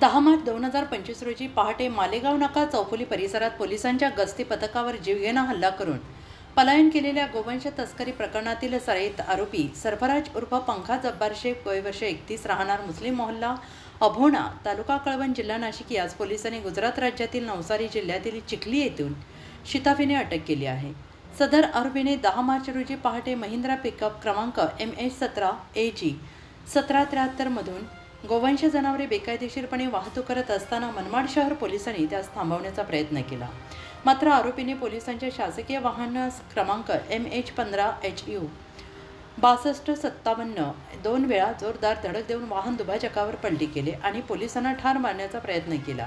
दहा मार्च दोन हजार पंचवीस रोजी पहाटे मालेगाव नाका चौफुली परिसरात पोलिसांच्या गस्ती पथकावर जीवघेणा हल्ला करून पलायन केलेल्या गोवंश तस्करी प्रकरणातील सराईत आरोपी सरफराज उर्फ पंखा जब्बार शेख वयवर्ष एकतीस राहणार मुस्लिम मोहल्ला अभोणा तालुका कळवण जिल्हा नाशिक. याच पोलिसांनी गुजरात राज्यातील नवसारी जिल्ह्यातील चिखली येथून शिताफीने अटक केली आहे. सदर आरोपीने दहा मार्च रोजी पहाटे महिंद्रा पिकअप क्रमांक एम एच सतरा ए जी सतरा त्र्याहत्तरमधून गोवंश जनावरे बेकायदेशीरपणे वाहतूक करत असताना मनमाड शहर पोलिसांनी त्यास थांबवण्याचा प्रयत्न केला. मात्र आरोपीने पोलिसांच्या शासकीय वाहन क्रमांक एम एच पंधरा एच यू बासष्ट सत्तावन्न दोन वेळा जोरदार धडक देऊन वाहन दुभाजकावर पलटी केले आणि पोलिसांना ठार मारण्याचा प्रयत्न केला.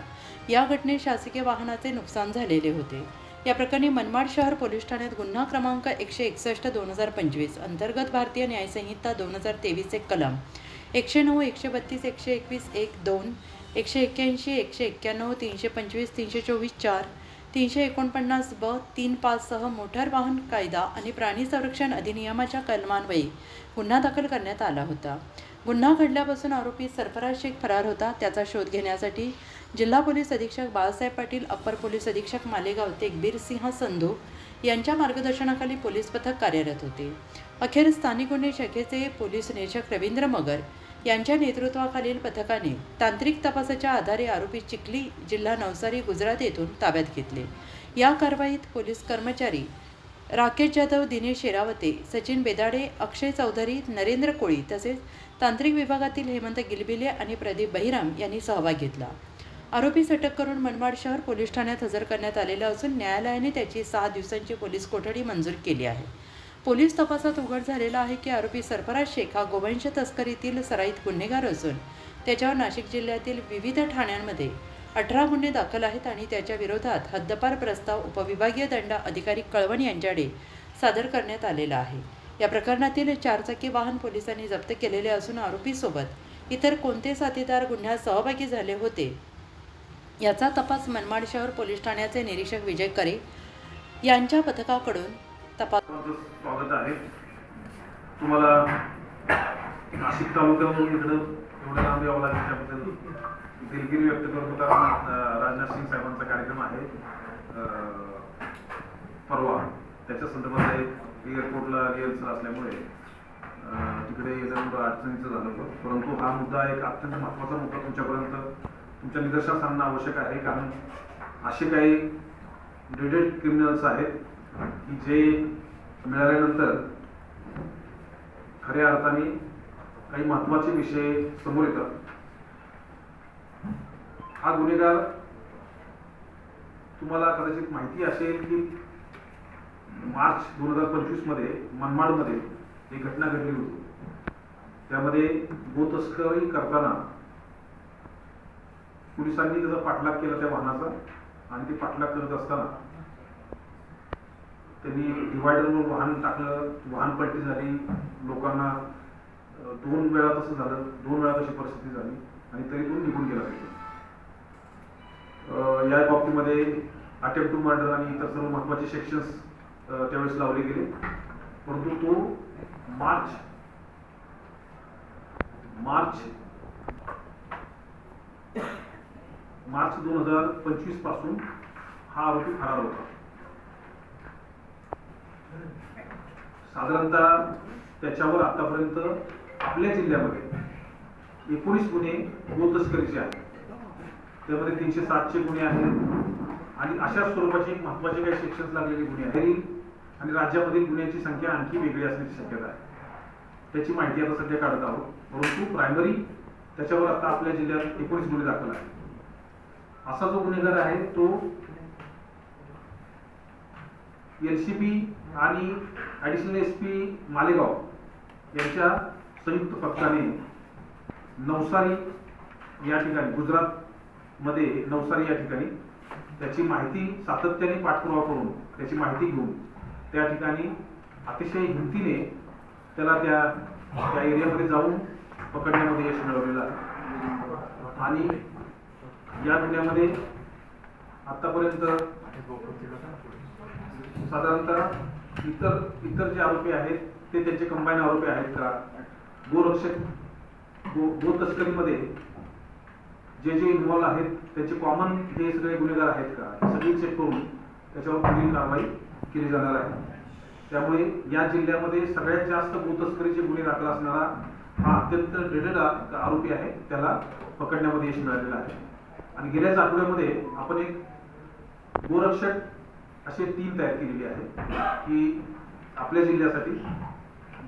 या घटनेत शासकीय वाहनाचे नुकसान झालेले होते. या प्रकरणी मनमाड शहर पोलीस ठाण्यात गुन्हा क्रमांक एकशे एकसष्ट दोन हजार पंचवीस अंतर्गत भारतीय न्यायसंहिता दोन हजार तेवीस एक कलम एकशे नऊ एकशे बत्तीस एकशे एकवीस एक दोन एकशे एक्क्याऐंशी एकशे एक्क्याण्णव तीनशे पंचवीस तीनशे चोवीस चार तीनशे एकोणपन्नास ब तीन पाचसह मोटार वाहन कायदा आणि प्राणी संरक्षण अधिनियमाच्या कलमान्वये गुन्हा दाखल करण्यात आला होता. गुन्हा घडल्यापासून आरोपी सरफराज शेख फरार होता. त्याचा शोध घेण्यासाठी जिल्हा पोलीस अधीक्षक बाळासाहेब पाटील अप्पर पोलीस अधीक्षक मालेगाव तेगबीर सिंह संधू यांच्या मार्गदर्शनाखाली पोलीस पथक कार्यरत होते. अखेर स्थानिक गुन्हे शाखेचे पोलीस निरीक्षक रवींद्र मगर यांच्या नेतृत्वाखालील पथकाने तांत्रिक तपासाच्या आधारे आरोपी चिखली जिल्हा नवसारी गुजरात येथून ताब्यात घेतले. या कारवाईत पोलीस कर्मचारी राकेश जाधव दिनेश शेरावते सचिन बेदाडे अक्षय चौधरी नरेंद्र कोळी तसेच तांत्रिक विभागातील हेमंत गिलबिले आणि प्रदीप बहिराम यांनी सहभाग घेतला. आरोपीस अटक करून मनमाड शहर पोलीस ठाण्यात हजर करण्यात आलेलं असून न्यायालयाने त्याची सहा दिवसांची पोलीस कोठडी मंजूर केली आहे. पोलीस तपासात उघड झालेला आहे की आरोपी सरफराज शेख हा गोवंश तस्करीतील सराईत गुन्हेगार असून त्याच्यावर नाशिक जिल्ह्यातील विविध ठाण्यांमध्ये अठरा गुन्हे दाखल आहेत आणि त्याच्या विरोधात हद्दपार प्रस्ताव उपविभागीय दंड अधिकारी कळवण यांच्याकडे सादर करण्यात आलेला आहे. या प्रकरणातील चारचाकी वाहन पोलिसांनी जप्त केलेले असून आरोपीसोबत इतर कोणते साथीदार गुन्ह्यात सहभागी झाले होते याचा तपास मनमाड शहर पोलीस ठाण्याचे निरीक्षक विजय करे यांच्या पथकाकडून तपास स्वागत आहे. तुम्हाला नाशिक तालुक्यावरून इकडं एवढं लांब यावं लागेल त्याबद्दल दिलगिरी व्यक्त करतो कारण राजनाथ सिंग साहेबांचा कार्यक्रम आहे. परवा. त्याच्या संदर्भात एक एअरपोर्टला रिहर्सल असल्यामुळे तिकडे येणं अडचणीचं झालं होतं. परंतु हा मुद्दा एक अत्यंत महत्त्वाचा मुद्दा तुमच्यापर्यंत तुमच्या निदर्शनास आणणं आवश्यक आहे. कारण असे काही डेडेड क्रिमिनल्स आहेत की जे मिळाल्यानंतर खऱ्या अर्थाने काही महत्त्वाचे विषय समोर येतात. हा गुन्हेगार तुम्हाला कदाचित माहिती असेल की मार्च दोन हजार पंचवीसमध्ये मनमाडमध्ये एक घटना घडली होती. त्यामध्ये गोतस्करी करताना पोलिसांनी त्याचा पाठलाग केला त्या वाहनाचा आणि ते पाठलाग करत असताना त्यांनी डिवायडरवर वाहन टाकलं वाहन पलटी झाली. लोकांना दोन वेळा तसं झालं दोन वेळा तशी परिस्थिती झाली आणि तरी तो निघून गेला तिथे. या बाबतीमध्ये अटेम्प्ट टू मर्डर आणि इतर सर्व महत्त्वाचे सेक्शन्स त्यावेळेस लावले गेले. परंतु तो मार्च मार्च मार्च दोन हजार पंचवीसपासून हा आरोपी फरार होता. साधारणतः त्याच्यावर आतापर्यंत आपल्या जिल्ह्यामध्ये एकोणीस गुन्हे गोतस्करीचे आहेत. त्यामध्ये तीनशे सातशे गुन्हे आहेत. आणि अशा स्वरूपाचे महत्त्वाचे काही सेक्शन लागलेले गुन्हे आहेत. आणि राज्यामधील गुन्ह्यांची संख्या आणखी वेगळी असण्याची शक्यता आहे. त्याची माहिती आता सध्या काढत आहोत. परंतु प्रायमरी त्याच्यावर आता आपल्या जिल्ह्यात एकोणीस गुन्हे दाखल आहेत. असा जो गुन्हेगार आहे तो एलसीपी आणि ॲडिशनल एस पी मालेगाव यांच्या संयुक्त पक्षाने नवसारी या ठिकाणी गुजरातमध्ये नवसारी या ठिकाणी त्याची माहिती सातत्याने पाठपुरावा करून त्याची माहिती घेऊन त्या ठिकाणी अतिशय हिमतीने त्याला त्या त्या एरियामध्ये जाऊन पकडण्यामध्ये यश मिळवलेलं आहे. आणि या गुन्ह्यामध्ये आतापर्यंत साधारणतः इतर इतर जे आरोपी आहेत ते त्यांचे कंबाईन आरोपी आहेत का? गोरक्षक गो गो तस्करीमध्ये जे जे इन्व्हॉल्व आहेत त्याचे कॉमन हे सगळे गुन्हेगार आहेत का? सगळी चेक करून त्याच्यावर पुढील कारवाई केली जाणार आहे. त्यामुळे या जिल्ह्यामध्ये सगळ्यात जास्त गोतस्करीचे गुन्हे दाखल असणारा हा अत्यंत डेडेड आरोपी आहे त्याला पकडण्यामध्ये यश मिळालेलं आहे. आणि गेल्याच आठवड्यामध्ये आपण एक गोरक्षक असे टीम तयार केलेली आहे की आपल्या जिल्ह्यासाठी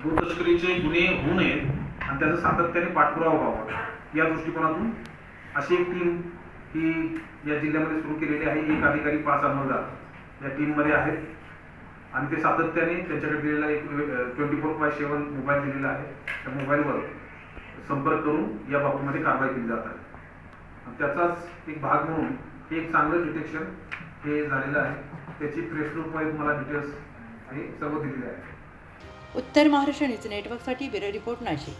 गोतस्करीचे गुन्हे होऊ नयेत आणि त्याचा सातत्याने पाठपुरावा व्हावा. या दृष्टिकोनातून अशी एक टीम ही या जिल्ह्यामध्ये सुरू केलेली आहे. एक अधिकारी पाच अंमलदार या टीममध्ये आहेत. आणि ते सातत्याने त्यांच्याकडे दिलेला एक twenty four by seven mobile दिलेला आहे. त्या मोबाईलवर संपर्क करून या बाबतीमध्ये कारवाई केली जात आहे. त्याचाच एक भाग म्हणून हे एक चांगलं डिटेक्शन हे झालेलं आहे. त्याची प्रेस ग्रुपमध्ये तुम्हाला डिटेल्स आणि सर्व दिलेले आहे. उत्तर महाराष्ट्र न्यूज नेटवर्कसाठी ब्युरो रिपोर्ट नाशिक.